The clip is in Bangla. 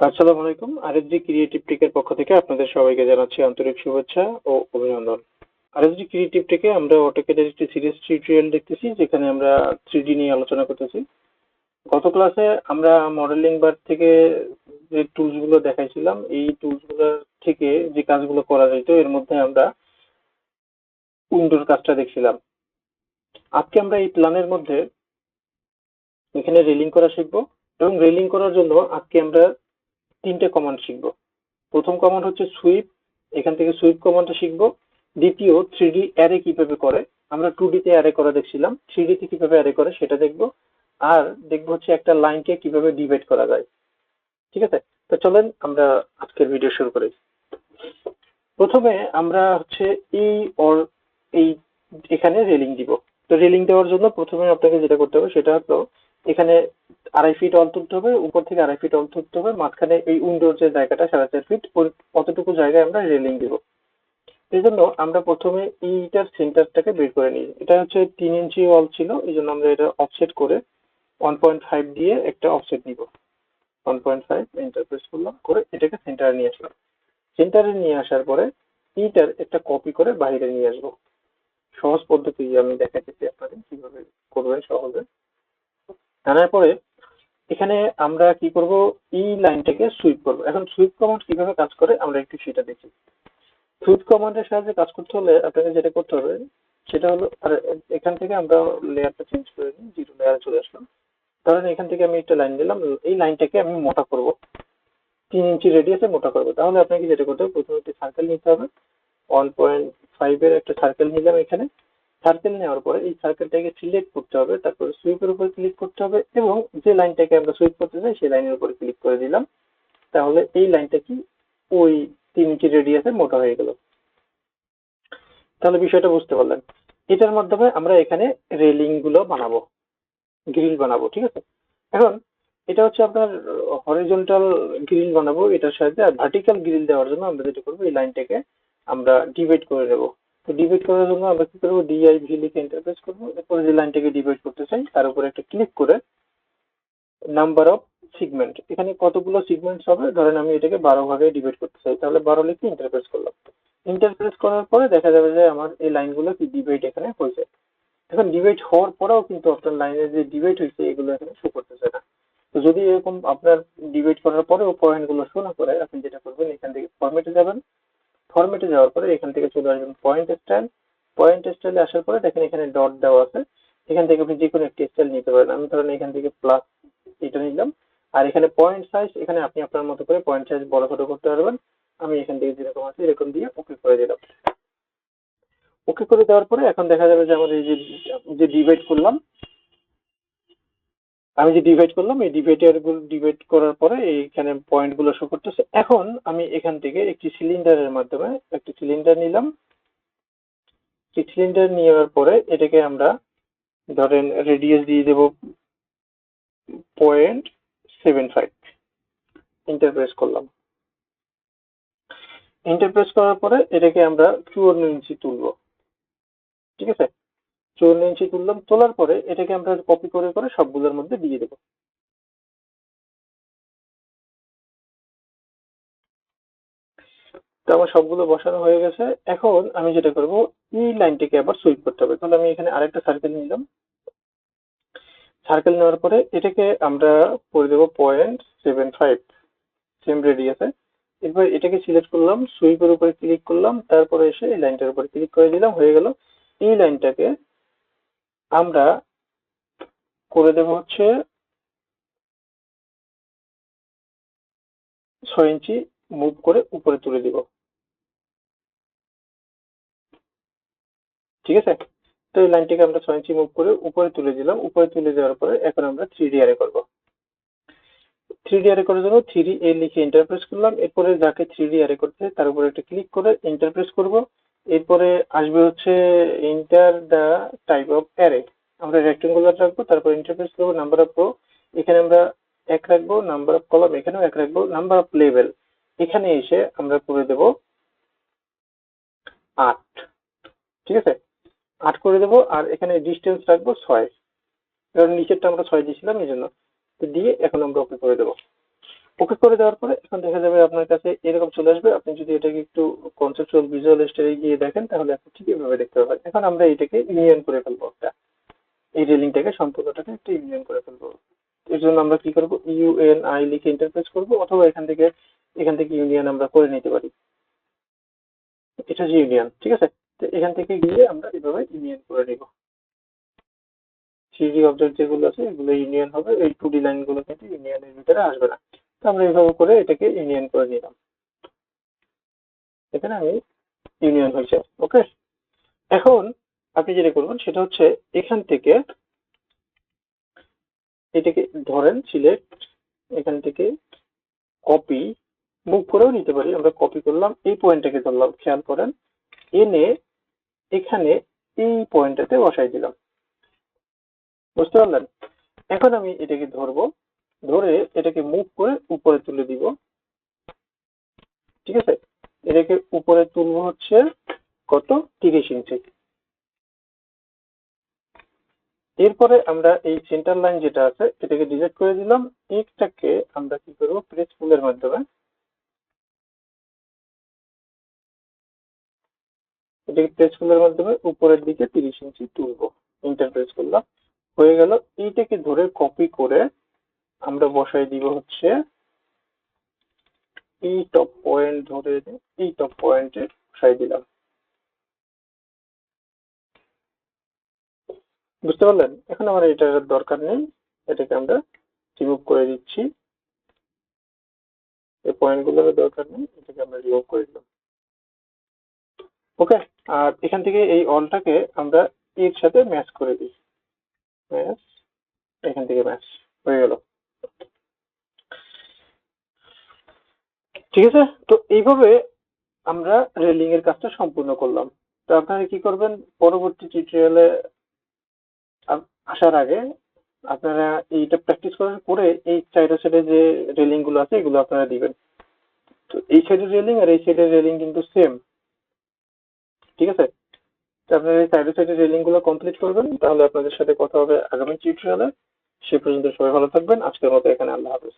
আসসালামু আলাইকুম। আরএসডি ক্রিয়েটিভ টেকের পক্ষ থেকে আপনাদের সবাইকে জানাচ্ছি আন্তরিক শুভেচ্ছা ও অভিনন্দন। আরএসডি ক্রিয়েটিভ টেকে আমরা অটোকেটের একটি সিরিজ টিউটোরিয়াল দেখতেছি, যেখানে আমরা থ্রি নিয়ে আলোচনা করতেছি। গত ক্লাসে আমরা মডেলিং বার থেকে যে টুলসগুলো দেখাইছিলাম, এই টুলসগুলোর থেকে যে কাজগুলো করা যেত এর মধ্যে আমরা উইন্ডোর কাজটা দেখছিলাম। আজকে আমরা এই প্ল্যানের মধ্যে এখানে রেলিং করা শিখব। এবং রেলিং করার জন্য আজকে আমরা তিনটে কমান্ড শিখব। প্রথম কমান্ড হচ্ছে সুইপ এখান থেকে সুইপ কমান্ডটা শিখব। দ্বিতীয় থ্রি ডি অ্যারে কীভাবে করে, আমরা টু তে অ্যারে করা দেখছিলাম থ্রি তে কীভাবে অ্যারে করে সেটা দেখব। আর দেখব হচ্ছে একটা লাইনকে কীভাবে ডিভাইড করা যায়। ঠিক আছে? তো চলেন আমরা আজকের ভিডিও শুরু করি। প্রথমে আমরা হচ্ছে এই অর এই এখানে রেলিং দিব। তো রেলিং দেওয়ার জন্য প্রথমে আপনাকে যেটা করতে হবে সেটা হলো, এখানে আড়াই ফিট অল তুলতে হবে, উপর থেকে আড়াই ফিট অল তুলতে হবে, মাঝখানে এই উইন্ডোর যে জায়গাটা সাড়ে চার ফিট ওই অতটুকু জায়গায় আমরা রেলিং দিব। এই জন্য আমরা প্রথমে এইটার সেন্টারটাকে বের করে নিই। এটা হচ্ছে তিন ইঞ্চি অল ছিল, এই জন্য আমরা এটা অফসেট করে ওয়ান পয়েন্ট ফাইভ দিয়ে একটা অফসেট নিব ওয়ান পয়েন্ট ফাইভ ইন্টারপ্রেস করলাম, করে এটাকে সেন্টারে নিয়ে আসলাম। সেন্টারে নিয়ে আসার পরে এইটার একটা কপি করে বাইরে নিয়ে আসব। সহজ পদ্ধতি আমি দেখাচ্ছি আপনাদের, কীভাবে করবেন সহজে। আনার পরে এখানে আমরা কি করব? এই লাইনটাকে সুইপ করব। এখন সুইপ কমান্ড কীভাবে কাজ করে? আমরা একটু সেটা দেখি। সুইপ কমান্ডের সাহায্যে কাজ করতে হলে আপনাকে যেটা করতে হবে, সেটা হলো, আর, এখান থেকে আমরা লেয়ারটা চেঞ্জ করে নিই জিরো লেয়ারে চলে আসলাম। ধরেন এখান থেকে আমি একটা লাইন দিলাম এই লাইনটাকে আমি মোটা করব। তিন ইঞ্চি রেডিয়াসে মোটা করব। তাহলে আপনাকে যেটা করতে হবে, প্রথমে একটি সার্কেল নিতে হবে। ওয়ান পয়েন্ট ফাইভের একটা সার্কেল নিলাম এখানে। সার্কেল নেওয়ার পরে এই সার্কেলটাকে সিলেক্ট করতে হবে, তারপরে সুইপের উপর ক্লিক করতে হবে এবং যে লাইনটাকে আমরা সুইপ করতে চাই, সেই লাইনের উপরে ক্লিক করে দিলাম। তাহলে এই লাইনটা কি ওই তিন ইঞ্চি রেডিয়াসে মোটা হয়ে গেল। তাহলে বিষয়টা বুঝতে পারলেন। এটার মাধ্যমে আমরা এখানে রেলিংগুলো বানাবো গ্রিল বানাবো, ঠিক আছে? এখন এটা হচ্ছে আপনার হরিজন্টাল গ্রিল বানাবো, এটার সাহায্যে, আর ভার্টিক্যাল গ্রিল দেওয়ার জন্য আমরা যেটা করব, এই লাইনটাকে আমরা ডিভাইড করে নেব। তো ডিভাইড করার জন্য আমরা কি করব? ডিআই ভি লিখে ইন্টারপ্রেস করব। এরপরে যে লাইনটাকে ডিভাইড করতে চাই, তার উপরে একটা ক্লিক করে নাম্বার অফ সিগমেন্ট এখানে কতগুলো সিগমেন্টস হবে? ধরেন আমি এটাকে বারো ভাগে ডিভাইড করতে চাই, তাহলে বারো লিখে ইন্টারপ্রেস করলাম। ইন্টারপ্রেস করার পরে দেখা যাবে যে আমার এই লাইনগুলো কি ডিভাইড এখানে হয়েছে। এখন ডিভাইড হওয়ার পরেও কিন্তু আপনার লাইনের যে ডিভাইড হয়েছে, এগুলো এখানে শো করতেছে না। তো যদি এরকম আপনার ডিভাইড করার পরেও পয়েন্টগুলো শো না করে, আপনি যেটা করবেন, এখান থেকে ফরম্যাটে যাবেন। ফরম্যাটে যাওয়ার পরে এখান থেকে চলে আসবেন পয়েন্ট স্টাইল পয়েন্ট স্টাইলে আসার পরে দেখেন এখানে ডট দেওয়া আছে। এখান থেকে আপনি যে কোনো একটি স্টাইল নিতে পারেন। আমি ধরেন এখান থেকে প্লাস এটা নিলাম। আর এখানে পয়েন্ট সাইজ এখানে আপনি আপনার মতো করে পয়েন্ট সাইজ বড় ছোট করতে পারবেন। আমি এখান থেকে যেরকম আছে এরকম দিয়ে ওকে করে দিলাম। ওকে করে দেওয়ার পরে এখন দেখা যাবে যে আমাদের যে যে ডিভাইড করলাম আমি যে ডিভাইড করলাম, এই ডিভাইডারগুলো ডিভাইড করার পরে এইখানে পয়েন্টগুলো শো করতেছে। এখন আমি এখান থেকে একটি সিলিন্ডারের মাধ্যমে একটি সিলিন্ডার নিলাম। সিলিন্ডার নেওয়ার পরে এটাকে আমরা ধরেন রেডিয়াস দিয়ে দেব point seven five enter press করলাম। ইন্টারপ্রেস করার পরে এটাকে আমরা চুয়ান্ন ইঞ্চি তুলবো। ঠিক আছে? চুয়ান্ন ইঞ্চি তুললাম, তোলার পরে এটাকে আমরা কপি করে করে সবগুলোর মধ্যে দিয়ে দেবো। তো আমার সবগুলো বসানো হয়ে গেছে। এখন আমি যেটা করব, এই লাইনটাকে আবার সুইপ করতে হবে। তাহলে আমি এখানে আরেকটা সার্কেল নিলাম। সার্কেল নেওয়ার পরে এটাকে আমরা করে দেবো পয়েন্ট সেভেন ফাইভ সেম রেডিয়াসে এরপর এটাকে সিলেক্ট করলাম সুইপের উপরে ক্লিক করলাম, তারপরে এসে এই লাইনটার উপরে ক্লিক করে দিলাম, হয়ে গেল। এই লাইনটাকে আমরা করে দেব হচ্ছে ছয় ইঞ্চি মুভ করে উপরে তুলে দিব। ঠিক আছে? তো এই লাইনটিকে আমরা ছয় ইঞ্চি মুভ করে উপরে তুলে দিলাম। উপরে তুলে দেওয়ার পরে এখন আমরা থ্রি ডি আরে করব। থ্রি ডি আরে করার জন্য থ্রি এ লিখে ইন্টারপ্রেস করলাম। এরপরে যাকে থ্রি ডি আরে করতে তার উপরে একটা ক্লিক করে ইন্টারপ্রেস করব। এরপরে আসবে হচ্ছে enter the type of array আমরা রেক্টেঙ্গুলার রাখব, তারপর ইন্টারপ্রেস করব নাম্বার অফ রো এখানে আমরা এক রাখব নাম্বার অফ কলাম এখানেও এক রাখব নাম্বার অফ লেভেল এখানে এসে আমরা করে দেব আট। ঠিক আছে? আট করে দেবো, আর এখানে ডিস্টেন্স রাখব ছয়। কারণ নিচেরটা আমরা ছয় দিয়েছিলাম এই জন্য তো দিয়ে এখন আমরা ওকে করে দেবো। ওকে করে দেওয়ার পরে এখন দেখা যাবে আপনার কাছে এরকম চলে আসবে। আপনি যদি এটাকে একটু কনসেপচুয়াল ভিজুয়াল স্টাইলে গিয়ে দেখেন, তাহলে আপনি ঠিক এভাবে দেখতে পাবেন এখন আমরা এটাকে ইউনিয়ন করে ফেলব একটা। এই রেলিংটাকে সম্পূর্ণটাকে একটা ইউনিয়ন করে ফেলব। এর জন্য আমরা কি করব? ইউএন আই লিখে ইন্টারফেস করব, অথবা এখান থেকে এখান থেকে ইউনিয়ন আমরা করে নিতে পারি। এটা হচ্ছে ইউনিয়ন ঠিক আছে? তো এখান থেকে গিয়ে আমরা এভাবে ইউনিয়ন করে নিব। থ্রি অবজেক্ট যেগুলো আছে, এগুলো ইউনিয়ন হবে। এই টু ডি লাইনগুলো কিন্তু ইউনিয়নের ভিতরে আসবে না। তো আমরা এইভাবে করে এটাকে ইউনিয়ন করে নিলাম। এখানে আমি ইউনিয়ন হয়েছে ওকে এখন আপনি যেটা করবেন সেটা হচ্ছে এখান থেকে এটাকে ধরেন সিলেক্ট এখান থেকে কপি মুভ করেও নিতে পারি। আমরা কপি করলাম, এই পয়েন্টটাকে ধরলাম, খেয়াল করেন, এনে এখানে এই পয়েন্টটাতে বসাই দিলাম। বুঝতে পারলেন? এখন আমি এটাকে ধরবো। ধরে এটাকে মুভ করে উপরে তুলে দিব। ঠিক আছে? এটাকে উপরে তুলবো হচ্ছে কত? তিরিশ ইঞ্চি। এরপরে আমরা এই সেন্টার লাইন যেটা আছে, এটাকে ডিলিট করে দিলাম। একটাকে আমরা কি করব? প্রেস ফুলের মাধ্যমে এটাকে প্রেস ফুলের মাধ্যমে উপরের দিকে তিরিশ ইঞ্চি তুলবো। ইন্টার প্রেস করলাম। হয়ে গেল। এইটাকে ধরে কপি করে আমরা বসাই দিব হচ্ছে এই টপ পয়েন্ট ধরে এই টপ পয়েন্টে বসাই দিলাম। বুঝতে পারলেন? এখন আমার এটার দরকার নেই। এটাকে আমরা রিমুভ করে দিচ্ছি। এই পয়েন্টগুলোর দরকার নেই। এটাকে আমরা রিমুভ করে দিলাম। ওকে আর এখান থেকে এই অলটাকে আমরা এর সাথে ম্যাচ করে দিই। ম্যাচ এখান থেকে ম্যাচ হয়ে গেল। ঠিক আছে? তো এইভাবে আমরা রেলিং এর কাজটা সম্পূর্ণ করলাম। তো আপনারা কি করবেন? পরবর্তী টিউটোরিয়ালে আসার আগে আপনারা এইটা প্র্যাকটিস করার পরে এই চাইরো সাইডে যে রেলিংগুলো আছে, এগুলো আপনারা দিবেন। তো এই সাইডের রেলিং আর এই সাইডের রেলিং কিন্তু সেম ঠিক আছে? তো আপনারা এই সাইডে সাইডে রেলিংগুলো কমপ্লিট করবেন, তাহলে আপনাদের সাথে কথা হবে আগামী টিউটোরিয়ালে সে পর্যন্ত সবাই ভালো থাকবেন। আজকের মতো এখানে আল্লাহ হাফেজ।